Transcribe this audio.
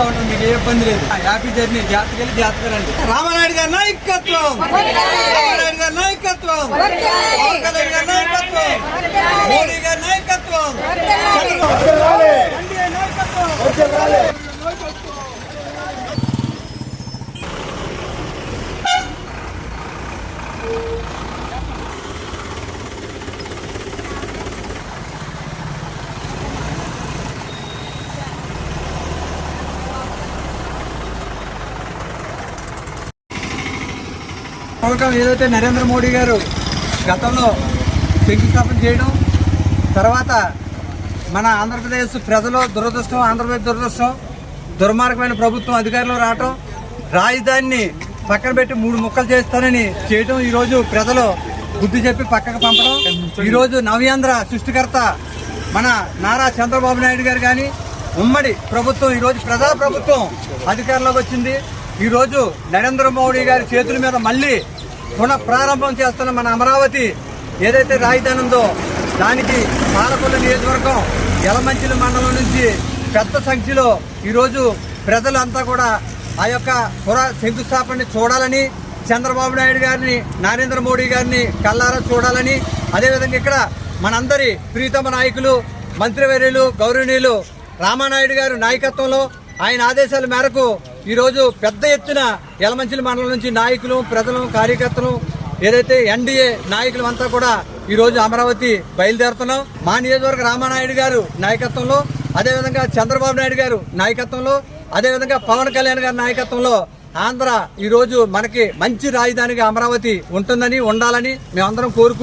హ్యాపీగా ఉంటుంది మీకు ఏ ఇబ్బంది లేదు. హ్యాపీ జర్నీ జాతకి వెళ్ళి జాతక రండి. రామనాయుడు గారి నాయకత్వం. రామనాయుడు గారి నాయకత్వం. గారి నాయకత్వం. మోడీ గారి నాయకత్వం. నాయకత్వం. పథకం ఏదైతే నరేంద్ర మోడీ గారు గతంలో శంకుస్థాపన చేయడం తర్వాత మన ఆంధ్రప్రదేశ్ ప్రజలు దురదృష్టం ఆంధ్రప్రదేశ్ దురదృష్టం దుర్మార్గమైన ప్రభుత్వం అధికారంలో రావటం రాజధానిని పక్కన పెట్టి మూడు ముక్కలు చేస్తానని చేయటం ఈరోజు ప్రజలు బుద్ధి చెప్పి పక్కకు పంపడం ఈరోజు నవ్యాంధ్ర సృష్టికర్త మన నారా చంద్రబాబు నాయుడు గారు కానీ ఉమ్మడి ప్రభుత్వం ఈరోజు ప్రజా ప్రభుత్వం అధికారంలోకి వచ్చింది. ఈరోజు నరేంద్ర మోడీ గారి చేతుల మీద మళ్ళీ పునః ప్రారంభం చేస్తున్న మన అమరావతి ఏదైతే రాజధాని ఉందో దానికి పాలకొల్లు నియోజకవర్గం ఎలమంచిల మండలం నుంచి పెద్ద సంఖ్యలో ఈరోజు ప్రజలంతా కూడా ఆ యొక్క పురా శంకుస్థాపనని చూడాలని చంద్రబాబు నాయుడు గారిని నరేంద్ర మోడీ గారిని కల్లారా చూడాలని అదేవిధంగా ఇక్కడ మనందరి ప్రీతమ నాయకులు మంత్రివర్యులు గౌరవనీయులు రామానాయుడు గారు నాయకత్వంలో ఆయన ఆదేశాల మేరకు ఈరోజు పెద్ద ఎత్తున యలమంచిలి మండలం నుంచి నాయకులు ప్రజలు కార్యకర్తలు ఏదైతే ఎన్డీఏ నాయకులు అంతా కూడా ఈరోజు అమరావతి బయలుదేరుతున్నాం. మా నియోజకవర్గ రామానాయుడు గారు నాయకత్వంలో అదేవిధంగా చంద్రబాబు నాయుడు గారు నాయకత్వంలో అదేవిధంగా పవన్ కళ్యాణ్ గారి నాయకత్వంలో ఆంధ్ర ఈరోజు మనకి మంచి రాజధానిగా అమరావతి ఉంటుందని ఉండాలని మేమందరం కోరుకుంటున్నాం.